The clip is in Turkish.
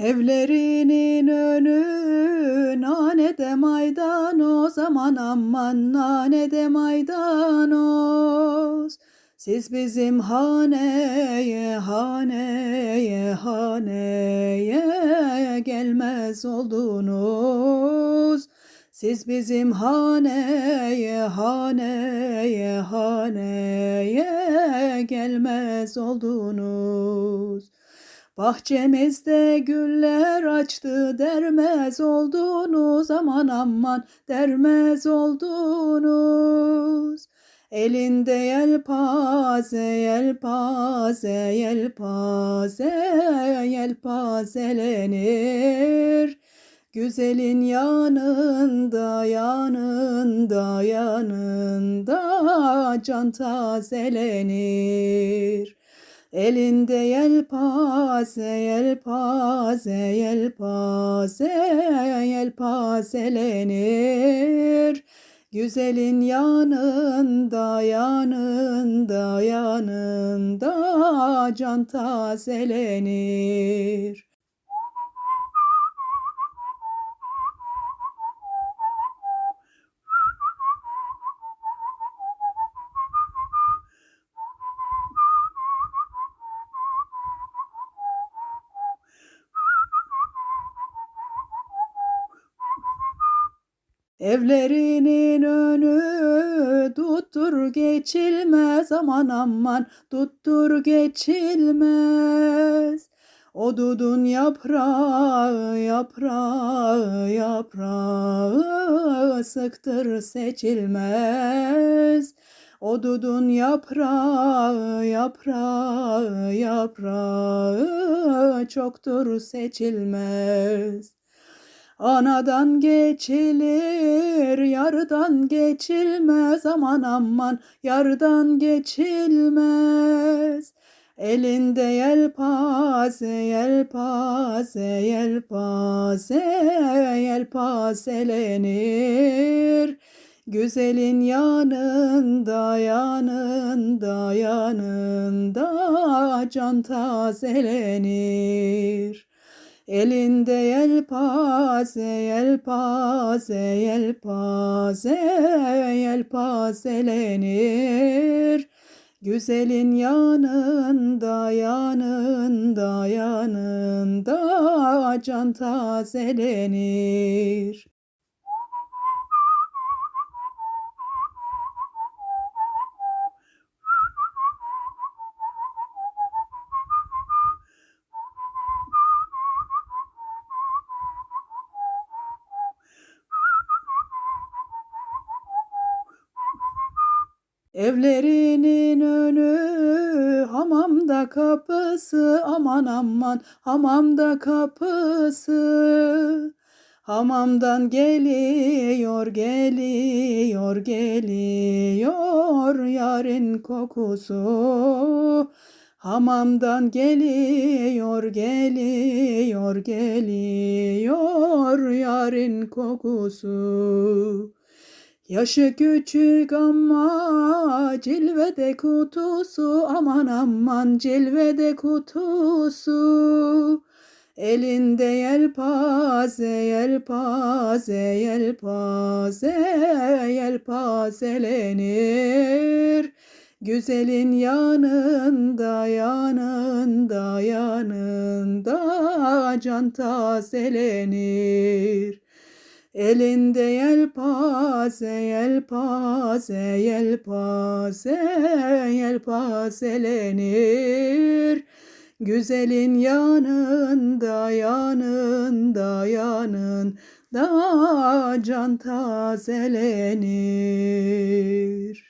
Evlerinin önü nanede maydanoz aman aman nanede maydanoz. Siz bizim haneye haneye haneye gelmez oldunuz. Siz bizim haneye haneye haneye gelmez oldunuz. Bahçemizde güller açtı dermez oldunuz aman aman dermez oldunuz. Elinde yelpaze yelpaze yelpaze yelpazelenir. Güzelin yanında yanında yanında can tazelenir. Elinde yelpaze yelpaze yelpaze yelpazelenir. Güzelin yanında yanında yanında can tazelenir. Evlerinin önü tuttur geçilmez aman aman tuttur geçilmez. O dudun yaprağı yaprağı yaprağı sıktır seçilmez. O dudun yaprağı yaprağı yaprağı çoktur seçilmez. Anadan geçilir, yardan geçilmez aman aman, yardan geçilmez. Elinde yelpaze, yelpaze, yelpaze, yelpazelenir. Güzelin yanında, yanında, yanında can tazelenir. Elinde yelpaze, yelpaze, yelpaze, yelpazelenir. Güzelin yanında, yanında, yanında can tazelenir. Evlerinin önü hamamda kapısı aman aman hamamda kapısı. Hamamdan geliyor geliyor geliyor yarın kokusu. Hamamdan geliyor geliyor geliyor yarın kokusu. Yaşı küçük ama cilvede kutusu aman aman cilvede kutusu. Elinde yelpaze yelpaze yelpaze yelpazelenir. Güzelin yanında yanında yanında can tazelenir. Elinde yelpaze, yelpaze, yelpaze, yelpazelenir. Güzelin yanında, yanında, yanında can tazelenir.